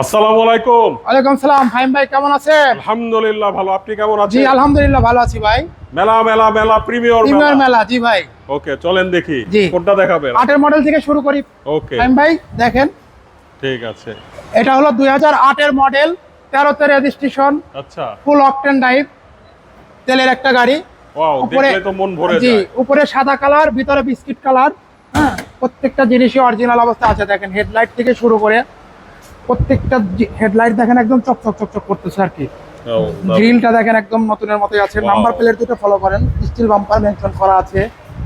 আসসালামু আলাইকুম। ওয়ালাইকুম সালাম ফাহিম ভাই কেমন আছেন? আলহামদুলিল্লাহ ভালো আপনি কেমন জি আলহামদুলিল্লাহ ভালো আছি ভাই। মেলা মেলা মেলা প্রিমিয়র প্রিমিয়ার মেলা। মেলা জি ভাই। ওকে চলেন দেখি কোনটা দেখাবেন? আটের মডেল থেকে শুরু করি। ওকে। ফাহিম ভাই দেখেন। ঠিক আছে। এটা হলো দুই হাজার আটের মডেল তেরোতে রেজিস্ট্রেশন আচ্ছা। ফুল অকটেন ড্রাইভ তেলের একটা গাড়ি। ওয়াও দেখলে তো মন ভরে জি উপরে সাদা কালার ভিতরে বিস্কিট কালার হ্যাঁ? প্রত্যেকটা জিনিসই অরিজিনাল অবস্থা আছে দেখেন হেডলাইট থেকে শুরু করে। প্রত্যেকটা হেডলাইট দেখেন একদম চকচক চকচক করতেছে আর কি। গ্রিলটা দেখেন একদম নতুনের মতোই আছে। নাম্বার প্লেট দুটো ফলো করেন স্টিল বাম্পার মেনশন করা আছে।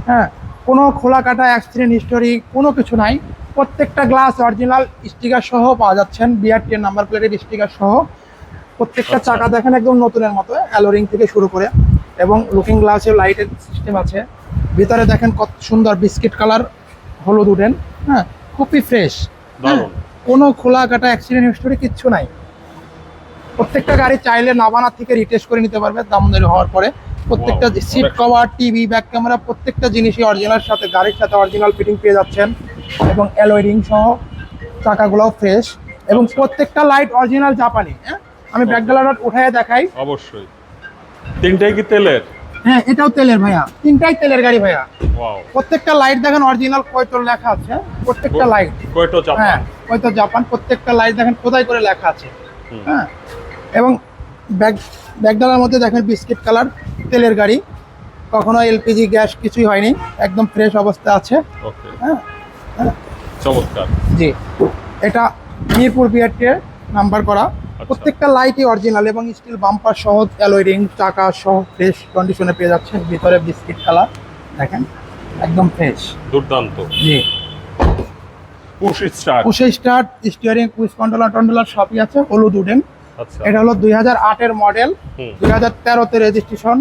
হ্যাঁ কোনো খোলা কাটা অ্যাক্সিডেন্ট হিস্টোরি কোনো কিছু নাই। প্রত্যেকটা গ্লাস অরিজিনাল স্টিকার সহ পাওয়া যাচ্ছেন। বিআরটি এর নাম্বার প্লেটের স্টিকার সহ। প্রত্যেকটা আচ্ছা। চাকা দেখেন একদম নতুনের মতো অ্যালোরিং থেকে শুরু করে। এবং লুকিং গ্লাসে লাইটের সিস্টেম আছে। ভিতরে দেখেন কত সুন্দর বিস্কিট কালার হলুদ উঠেন হ্যাঁ খুবই ফ্রেশ কোনো খোলা কাটা অ্যাক্সিডেন্ট হিস্টোরি কিচ্ছু নাই। প্রত্যেকটা গাড়ি চাইলে নাবানা থেকে রিটেস্ট করে নিতে পারবে দাম দর হওয়ার পরে। প্রত্যেকটা seat cover TV back camera প্রত্যেকটা জিনিসই অরিজিনাল সাথে গাড়ির সাথে অরিজিনাল ফিটিং পেয়ে যাচ্ছেন। এবং অ্যালয় রিং সহ চাকাগুলোও ফ্রেশ এবং। প্রত্যেকটা লাইট অরিজিনাল জাপানি হ্যাঁ? আমি ব্যাক গ্যালারট উঠায় দেখাই। অবশ্যই। তিনটাই কি তেলের? হ্যাঁ এটাও তেলের ভাইয়া। তিনটাই তেলের গাড়ি ভাইয়া। প্রত্যেকটা লাইট দেখেন অরিজিনাল কয়তর লেখা আছে? প্রত্যেকটা লাইট কয়টো চাপা হ্যাঁ হয়তো জাপান প্রত্যেকটা লাইট দেখেন কোথায় করে লেখা আছে। হ্যাঁ এবং ব্যাগ ব্যাগডালার মধ্যে দেখেন বিস্কিট কালার তেলের গাড়ি। কখনো এলপিজি গ্যাস কিছুই হয়নি একদম ফ্রেশ অবস্থা আছে। ওকে হ্যাঁ চমৎকার। জি। এটা মিরপুর বিআরটি নাম্বার করা। প্রত্যেকটা লাইটই অরিজিনাল এবং স্টিল বাম্পার সহ অ্যালয় রিং চাকা সহ ফ্রেশ কন্ডিশনে পেয়ে যাচ্ছেন। ভিতরে বিস্কিট কালার দেখেন একদম ফ্রেশ দুর্দান্ত। জি। পুশ স্টার্ট পুষে স্টার্ট স্টিয়ারিং কুইজ কন্ট্রোলার টন্ডোলার সবই আছে হলুদ উডেন আচ্ছা। এটা হলো দুই হাজার আটের মডেল। দুই হাজার তেরোতে রেজিস্ট্রেশন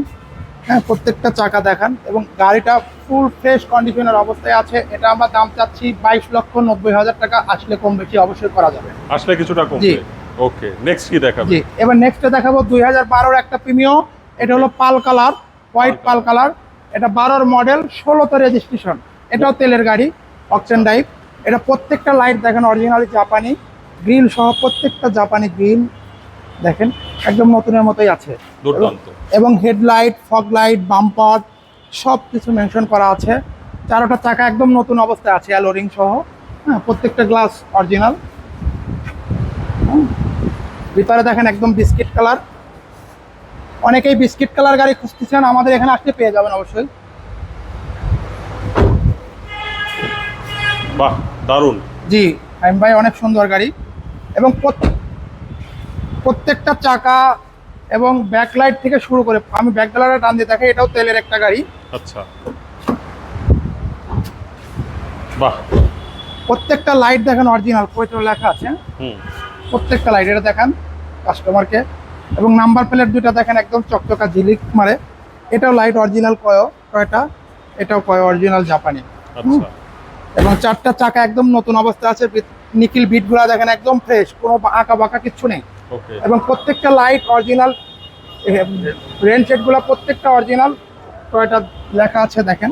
হ্যাঁ প্রত্যেকটা চাকা দেখান এবং গাড়িটা ফুল ফ্রেশ কন্ডিশনের অবস্থায় আছে। এটা আমরা দাম চাচ্ছি বাইশ লক্ষ নব্বই হাজার টাকা। আসলে কম বেশি অবশ্যই করা যাবে। আসলে কিছুটা কমবে। ওকে নেক্সট কি দেখাবে জি এবার নেক্সটে দেখাবো দুই হাজার বারোর একটা প্রিমিয়ম এটা হলো pearl colour white pearl colour. এটা বারোর মডেল ষোলোতে রেজিস্ট্রেশন এটাও তেলের গাড়ি অকটেন ড্রাইভ এটা প্রত্যেকটা লাইট দেখেন অরিজিনালি জাপানি। গ্রিল সহ প্রত্যেকটা জাপানি গ্রিল দেখেন একদম নতুনের মতোই আছে। দুর্দান্ত। এবং হেডলাইট ফগ লাইট বাম্পার সব কিছু মেনশন করা আছে। চারোটা চাকা একদম নতুন অবস্থায় আছে অ্যালোরিং সহ। হ্যাঁ প্রত্যেকটা গ্লাস অরিজিনাল ভিতরে দেখেন একদম বিস্কিট কালার। অনেকেই বিস্কিট কালার গাড়ি খুঁজতেছেন আমাদের এখানে আসলে পেয়ে যাবেন অবশ্যই। বাহ দারুণ। জি আইম ভাই অনেক সুন্দর গাড়ি। এবং প্রত- প্রত্যেকটা চাকা এবং ব্যাকলাইট থেকে শুরু করে আমি ব্যাক গ্যালারে টান দিয়ে দেখে এটাও তেলের একটা গাড়ি। আচ্ছা। বাহ। প্রত্যেকটা লাইট দেখেন অরিজিনাল কয়টা লেখা আছে। হুম। প্রত্যেকটা লাইট এটা দেখান কাস্টমারকে এবং নাম্বার প্লেট দুইটা দেখেন একদম চকচকা ঝিলিক মারে। এটাও লাইট অরিজিনাল কয় কয়টা? এটাও কয় অরিজিনাল জাপানি এবং চারটা চাকা একদম নতুন অবস্থা আছে বিট- নিকিল বিটগুলা দেখেন একদম ফ্রেশ কোনো আঁকা বাঁকা কিচ্ছু নেই। এবং প্রত্যেকটা লাইট অরিজিনাল রেন সেটগুলো প্রত্যেকটা অরিজিনাল কয়টা লেখা আছে দেখেন।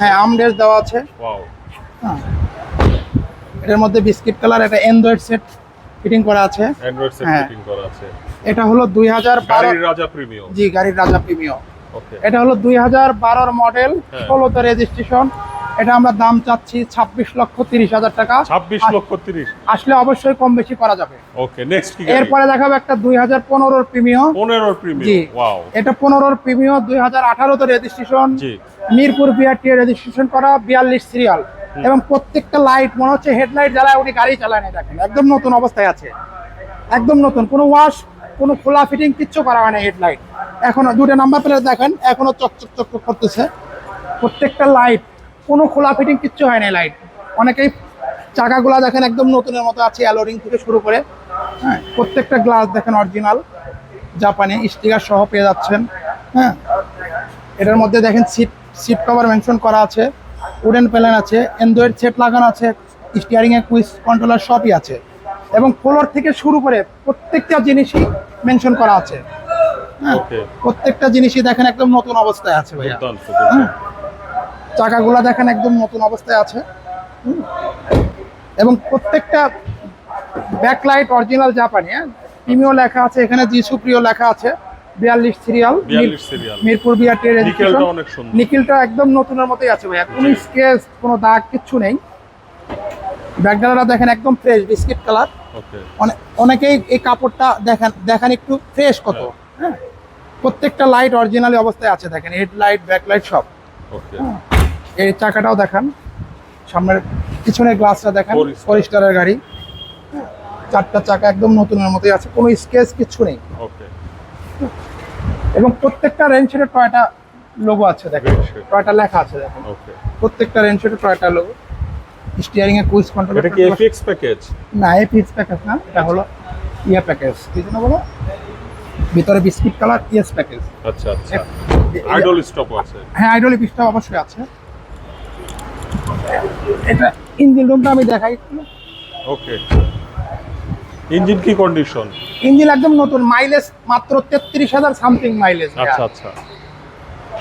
হ্যাঁ আমডেস দেওয়া আছে। ওয়াও হ্যাঁ। এটার মধ্যে বিস্কিট কালার একটা অ্যান্ড্রয়েড সেট ফিটিং করা আছে। Android set. ফিটিং করা আছে। এটা হলো দুই হাজার বারো গাড়ির রাজা প্রিমিয়াম জি গাড়ির রাজা প্রিমিয়াম ওকে এটা হলো দুই হাজার বারোর মডেল হ্যাঁ। ষোলোতে রেজিস্ট্রেশন এটা আমরা দাম চাচ্ছি ছাব্বিশ লক্ষ তিরিশ হাজার টাকা। 26 লক্ষ 30 আসলে অবশ্যই কম বেশি করা যাবে। ওকে নেক্সট কি এরপরে দেখাবো একটা দুই হাজার পনেরোর প্রিমিয়াম 15 জি। প্রিমিয়াম ওয়াও এটা পনেরোর প্রিমিয়াম দুই হাজার আঠারোতে রেজিস্ট্রেশন জি। মিরপুর বিআরটি রেজিস্ট্রেশন করা বিয়াল্লিশ সিরিয়াল এবং প্রত্যেকটা লাইট মনে হচ্ছে হেডলাইট জ্বালায়, উনি গাড়ি চালায় না দেখেন। একদম নতুন অবস্থায় আছে। একদম নতুন। কোনো ওয়াশ কোনো খোলা ফিটিং কিচ্ছু করা হয় না হেডলাইট এখনও দুটো নাম্বার প্লেট দেখেন, এখনও চকচক চকচক করতেছে। প্রত্যেকটা লাইট কোনো খোলা ফিটিং কিচ্ছু হয় না লাইট অনেকেই চাকাগুলা দেখেন একদম নতুনের মতো আছে অ্যালোরিং থেকে শুরু করে। হ্যাঁ প্রত্যেকটা গ্লাস দেখেন অরিজিনাল জাপানি স্টিকার সহ পেয়ে যাচ্ছেন। হ্যাঁ এটার মধ্যে দেখেন সিট সিট কভার মেনশন করা আছে। উডেন প্যানেল আছে অ্যান্ড্রয়েড সেট লাগানো আছে স্টিয়ারিং এ কুইজ কন্ট্রোলার সবই আছে। এবং ফ্লোর থেকে শুরু করে প্রত্যেকটা জিনিসই মেনশন করা আছে। হ্যাঁ প্রত্যেকটা জিনিসই দেখেন একদম নতুন অবস্থায় আছে ভাইয়া। চাকাগুলা দেখেন একদম নতুন অবস্থায় আছে। এবং প্রত্যেকটা ব্যাকলাইট অরিজিনাল জাপানি হ্যাঁ প্রিমিও লেখা আছে এখানে জি সুপ্রিয় লেখা আছে। বিয়াল্লিশ সিরিয়াল 42 মিরপুর নিকেলটা অনেক নিখিলটা একদম নতুনের মতোই আছে ভাইয়া। কোনো স্কেচ কোনো দাগ কিচ্ছু নেই। ব্যাকডালাটা দেখেন একদম ফ্রেশ বিস্কিট কালার অনেকেই এই কাপড়টা দেখেন দেখেন একটু ফ্রেশ কত। হ্যাঁ। প্রত্যেকটা লাইট অরিজিনালি অবস্থায় আছে দেখেন। হেড লাইট ব্যাক লাইট সব। ওকে। এই চাকাটাও দেখান। সামনের পিছনের গ্লাসটা দেখেন। ফরিস্টারের গাড়ি। হ্যাঁ, চারটা চাকা একদম নতুনের মতোই আছে। কোনো স্কেচ কিচ্ছু নেই। ওকে। এবং প্রত্যেকটা রেঞ্জের টয়টা লোগো আছে দেখেন। টয়টা লেখা আছে দেখেন ওকে প্রত্যেকটা রেঞ্জের টয়টা লোগো স্টিয়ারিং এ কুইজ কন্ট্রোল এটা কি এফএক্স প্যাকেজ না পিস প্যাকেজ না এটা হলো ইয়ে প্যাকেজ কি জন্য বলো? ভিতরে বিস্কিট কালার ইয়েস প্যাকেজ আচ্ছা আচ্ছা। আইডল স্টপ আছে। হ্যাঁ আইডলি স্টপ অবশ্যই আছে। এটা ইঞ্জিন রুমটা আমি দেখাই ওকে ইঞ্জিন কি কন্ডিশন ইঞ্জিন একদম নতুন মাইলেজ মাত্র তেত্রিশ হাজার সামথিং মাইলেজ আচ্ছা আচ্ছা।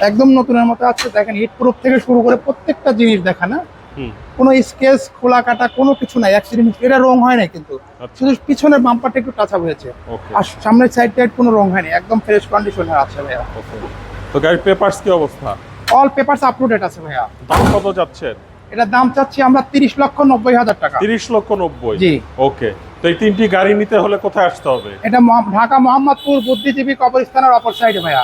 একদম নতুনের মতো আছে দেখেন হিট প্রুফ থেকে শুরু করে প্রত্যেকটা জিনিস দেখেন না হুম। কোনো স্কেচ খোলা কাটা কোনো কিছু নাই অ্যাক্সিডেন্ট এটা রং হয় না কিন্তু। আচ্ছা। শুধু পিছনের বাম্পারটা একটু টাচ আপ হয়েছে। আর সামনের সাইড টাইড কোনো রং হয়নি একদম ফ্রেশ কন্ডিশনে আছে ভাইয়া। তো গাড়ির পেপারস কি অবস্থা? অল পেপারস আপলোডেড আছে ভাইয়া। দাম কত যাচ্ছেন এটার দাম চাচ্ছি আমরা তিরিশ লক্ষ নব্বই হাজার টাকা। তিরিশ লক্ষ নব্বই। জি। ওকে তো এই তিনটি গাড়ি নিতে হলে কোথায় আসতে হবে? এটা ঢাকা মোহাম্মদপুর বুদ্ধিজীবী কবরস্থানের অপর সাইডে ভাইয়া।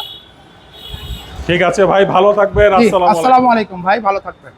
ঠিক আছে ভাই ভালো থাকবেন আসসালামু আলাইকুম ভাই ভালো থাকবেন।